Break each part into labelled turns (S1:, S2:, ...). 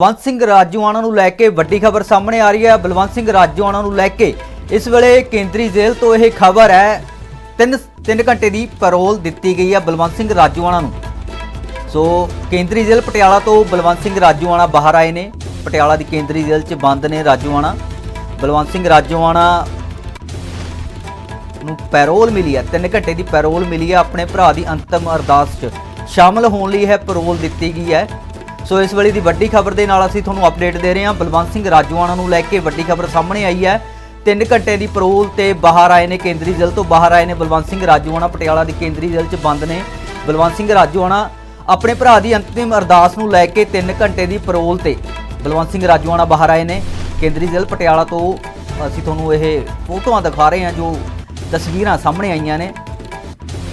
S1: ਬਲਵੰਤ ਸਿੰਘ ਰਾਜੂਆਣਾ ਨੂੰ ਲੈ ਕੇ ਵੱਡੀ ਖਬਰ ਸਾਹਮਣੇ ਆ ਰਹੀ ਹੈ। ਬਲਵੰਤ ਸਿੰਘ ਰਾਜੂਆਣਾ ਨੂੰ ਲੈ ਕੇ ਇਸ ਵੇਲੇ ਕੇਂਦਰੀ ਜੇਲ੍ਹ ਤੋਂ ਇਹ ਖਬਰ ਹੈ। 3 3 ਘੰਟੇ ਦੀ ਪੈਰੋਲ ਦਿੱਤੀ ਗਈ ਹੈ ਬਲਵੰਤ ਸਿੰਘ ਰਾਜੂਆਣਾ ਨੂੰ। ਸੋ ਕੇਂਦਰੀ ਜੇਲ੍ਹ ਪਟਿਆਲਾ ਤੋਂ ਬਲਵੰਤ ਸਿੰਘ ਰਾਜੂਆਣਾ ਬਾਹਰ ਆਏ ਨੇ। ਪਟਿਆਲਾ ਦੀ ਕੇਂਦਰੀ ਜੇਲ੍ਹ 'ਚ ਬੰਦ ਨੇ ਰਾਜੂਆਣਾ। ਬਲਵੰਤ ਸਿੰਘ ਰਾਜੂਆਣਾ ਨੂੰ ਪੈਰੋਲ ਮਿਲੀ ਹੈ। 3 ਘੰਟੇ ਦੀ ਪੈਰੋਲ ਮਿਲੀ ਹੈ। ਆਪਣੇ ਭਰਾ ਦੀ ਅੰਤਮ ਅਰਦਾਸ 'ਚ ਸ਼ਾਮਲ ਹੋਣ ਲਈ ਇਹ ਪੈਰੋਲ ਦਿੱਤੀ ਗਈ ਹੈ। ਸੋ ਇਸ ਵੇਲੇ ਦੀ ਵੱਡੀ ਖਬਰ ਦੇ ਨਾਲ ਅਸੀਂ ਤੁਹਾਨੂੰ ਅਪਡੇਟ ਦੇ ਰਹੇ ਹਾਂ। ਬਲਵੰਤ ਸਿੰਘ ਰਾਜੂਆਣਾ ਨੂੰ ਲੈ ਕੇ ਵੱਡੀ ਖਬਰ ਸਾਹਮਣੇ ਆਈ ਹੈ। 3 ਘੰਟੇ ਦੀ ਪਰੋਲ ਤੇ ਬਾਹਰ ਆਏ ਨੇ, ਕੇਂਦਰੀ ਜੇਲ੍ਹ ਤੋਂ ਬਾਹਰ ਆਏ ਨੇ ਬਲਵੰਤ ਸਿੰਘ ਰਾਜੂਆਣਾ ਪਟਿਆਲਾ ਦੀ ਕੇਂਦਰੀ ਜੇਲ੍ਹ 'ਚ ਬੰਦ ਨੇ ਬਲਵੰਤ ਸਿੰਘ ਰਾਜੂਆਣਾ ਆਪਣੇ ਭਰਾ ਦੀ ਅੰਤਿਮ ਅਰਦਾਸ ਨੂੰ ਲੈ ਕੇ 3 ਘੰਟੇ ਦੀ ਪਰੋਲ ਤੇ ਬਲਵੰਤ ਸਿੰਘ ਰਾਜੂਆਣਾ ਬਾਹਰ ਆਏ ਨੇ। ਕੇਂਦਰੀ ਜੇਲ੍ਹ ਪਟਿਆਲਾ ਤੋਂ ਅਸੀਂ ਤੁਹਾਨੂੰ ਇਹ ਫੋਟੋਆਂ ਦਿਖਾ ਰਹੇ ਹਾਂ ਜੋ ਤਸਵੀਰਾਂ ਸਾਹਮਣੇ ਆਈਆਂ ਨੇ।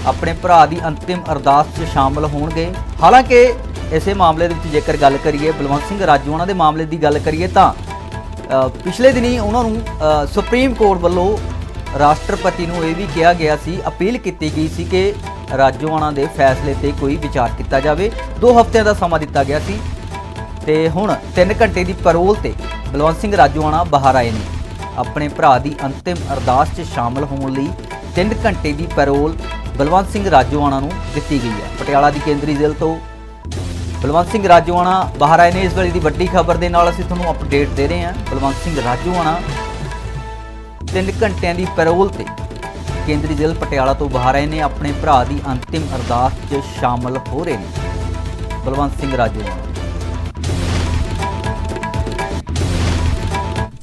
S1: ਆਪਣੇ ਭਰਾ ਦੀ ਅੰਤਿਮ ਅਰਦਾਸ 'ਚ ਸ਼ਾਮਲ ਹੋਣਗੇ। ਹਾਲਾਂਕਿ ਇਸੇ ਮਾਮਲੇ ਦੇ ਵਿੱਚ ਜੇਕਰ ਗੱਲ ਕਰੀਏ, ਬਲਵੰਤ ਸਿੰਘ ਰਾਜੂਆਣਾ ਦੇ ਮਾਮਲੇ ਦੀ ਗੱਲ ਕਰੀਏ ਤਾਂ ਪਿਛਲੇ ਦਿਨੀ ਉਹਨਾਂ ਨੂੰ ਸੁਪਰੀਮ ਕੋਰਟ ਵੱਲੋਂ ਰਾਸ਼ਟਰਪਤੀ ਨੂੰ ਇਹ ਵੀ ਕਿਹਾ ਗਿਆ ਸੀ, ਅਪੀਲ ਕੀਤੀ ਗਈ ਸੀ ਕਿ ਰਾਜੋਆਣਾ ਦੇ ਫੈਸਲੇ ਤੇ ਕੋਈ ਵਿਚਾਰ ਕੀਤਾ ਜਾਵੇ। 2 ਹਫ਼ਤਿਆਂ ਦਾ ਸਮਾਂ ਦਿੱਤਾ ਗਿਆ ਸੀ ਤੇ ਹੁਣ 3 ਘੰਟੇ ਦੀ ਪੈਰੋਲ ਤੇ ਬਲਵੰਤ ਸਿੰਘ ਰਾਜੋਆਣਾ ਬਾਹਰ ਆਏ ਨੇ। ਆਪਣੇ ਭਰਾ ਦੀ ਅੰਤਿਮ ਅਰਦਾਸ 'ਚ ਸ਼ਾਮਲ ਹੋਣ ਲਈ 3 ਘੰਟੇ ਦੀ ਪੈਰੋਲ ਬਲਵੰਤ ਸਿੰਘ ਰਾਜੋਆਣਾ ਨੂੰ ਦਿੱਤੀ ਗਈ ਹੈ। ਪਟਿਆਲਾ ਦੀ ਕੇਂਦਰੀ ਜੇਲ੍ਹ ਤੋਂ ਬਲਵੰਤ ਸਿੰਘ ਰਾਜੂਆਣਾ ਬਾਹਰ ਆਏ ਨੇ। ਇਸ ਵੇਲੇ ਦੀ ਵੱਡੀ ਖਬਰ ਦੇ ਨਾਲ ਅਸੀਂ ਤੁਹਾਨੂੰ ਅਪਡੇਟ ਦੇ ਰਹੇ ਹਾਂ। ਬਲਵੰਤ ਸਿੰਘ ਰਾਜੂਆਣਾ 3 ਘੰਟਿਆਂ ਦੀ ਪੈਰੋਲ ਤੇ ਕੇਂਦਰੀ ਜੇਲ੍ਹ ਪਟਿਆਲਾ ਤੋਂ ਬਾਹਰ ਆਏ ਨੇ। ਆਪਣੇ ਭਰਾ ਦੀ ਅੰਤਿਮ ਅਰਦਾਸ 'ਚ ਸ਼ਾਮਲ ਹੋ ਰਹੇ ਨੇ ਬਲਵੰਤ ਸਿੰਘ ਰਾਜੂਆਣਾ।